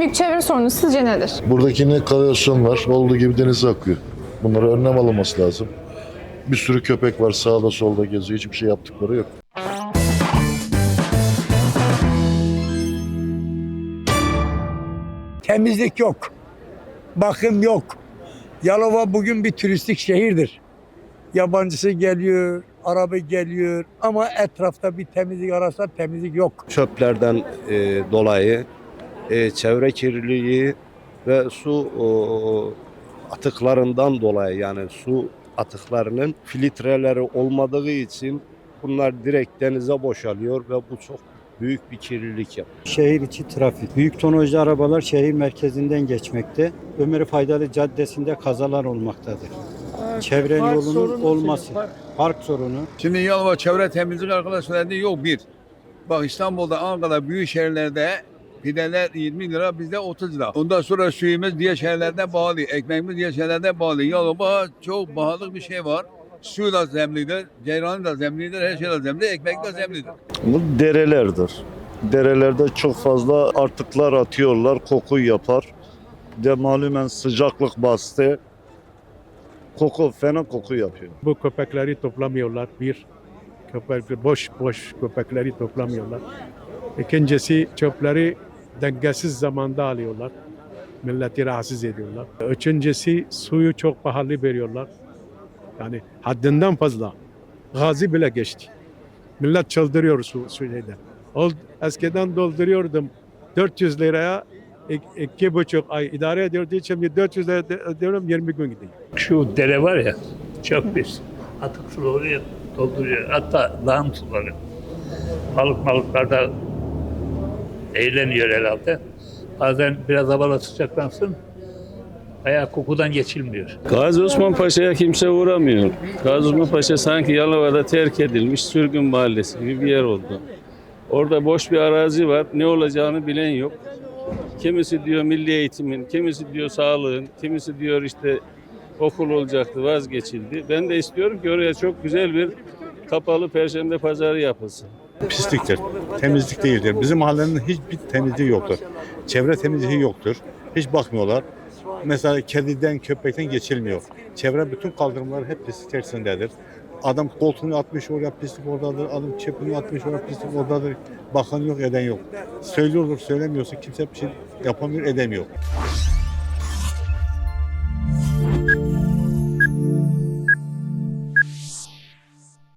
en büyük çevre sorunu sizce nedir? Buradaki ne kalyasyon var, olduğu gibi denize akıyor. Bunlara önlem alınması lazım. Bir sürü köpek var sağda solda geziyor, hiçbir şey yaptıkları yok. Temizlik yok. Bakım yok. Yalova bugün bir turistik şehirdir. Yabancısı geliyor, araba geliyor ama etrafta bir temizlik arasa temizlik yok. çöplerden e, dolayı e, çevre kirliliği ve su o, atıklarından dolayı yani su atıklarının filtreleri olmadığı için bunlar direkt denize boşalıyor ve bu çok büyük bir kirlilik yapıyor. Şehir içi trafik. Büyük tonajlı arabalar şehir merkezinden geçmekte. Ömür Faydalı Caddesi'nde kazalar olmaktadır. Çevre yolunun olması, park sorunu. Şimdi Yalova çevre temizlik arkadaşlar yok bir. Bak İstanbul'da, Ankara'da büyük şehirlerde pideler 20 lira bizde 30 lira. Ondan sonra suyumuz diğer şehirlerde pahalı, ekmeğimiz diğer şehirlerde pahalı. Yalova çok pahalı bir şey var. Su da zemlidir, ceyranı da zemlidir, her şey de zemli, ekmek de zemlidir. Bu derelerdir. Derelerde çok fazla artıklar atıyorlar, koku yapar. De malumen sıcaklık bastı. Koku, fena koku yapıyor. Bu köpekleri toplamıyorlar. Bir, köpek, boş boş köpekleri toplamıyorlar. İkincisi çöpleri dengesiz zamanda alıyorlar. Milleti rahatsız ediyorlar. Üçüncüsü suyu çok pahalı veriyorlar. Yani haddinden fazla. Gazi bile geçti. Millet çıldırıyor su, suyla. Eskiden dolduruyordum 400 liraya ik- iki buçuk ay idare ediyordu. Şimdi 400 lira ödüyorum 20 gün gidiyor. Şu dere var ya çok pis. Atık suları oraya dolduruyor. Hatta lağım suları. Balık balıklar da eğleniyor herhalde. Bazen biraz havalar sıcaklansın. Bayağı kokudan geçilmiyor. Gazi Osman Paşa'ya kimse uğramıyor. Gazi Osman Paşa sanki Yalova'da terk edilmiş sürgün mahallesi gibi bir yer oldu. Orada boş bir arazi var. Ne olacağını bilen yok. Kimisi diyor milli eğitimin, kimisi diyor sağlığın, kimisi diyor işte okul olacaktı vazgeçildi. Ben de istiyorum ki oraya çok güzel bir kapalı perşembe pazarı yapılsın. Pisliktir. Temizlik değildir. Bizim mahallenin hiçbir temizliği yoktur. Çevre temizliği yoktur. Hiç bakmıyorlar. Mesela kediden, köpekten geçilmiyor. Çevre bütün kaldırımlar hep pislik içerisindedir. Adam koltuğunu atmış oraya pislik oradadır. Adam çöpünü atmış oraya pislik oradadır. Bakan yok, eden yok. Söylüyordur, söylemiyorsa kimse bir şey yapamıyor, edemiyor.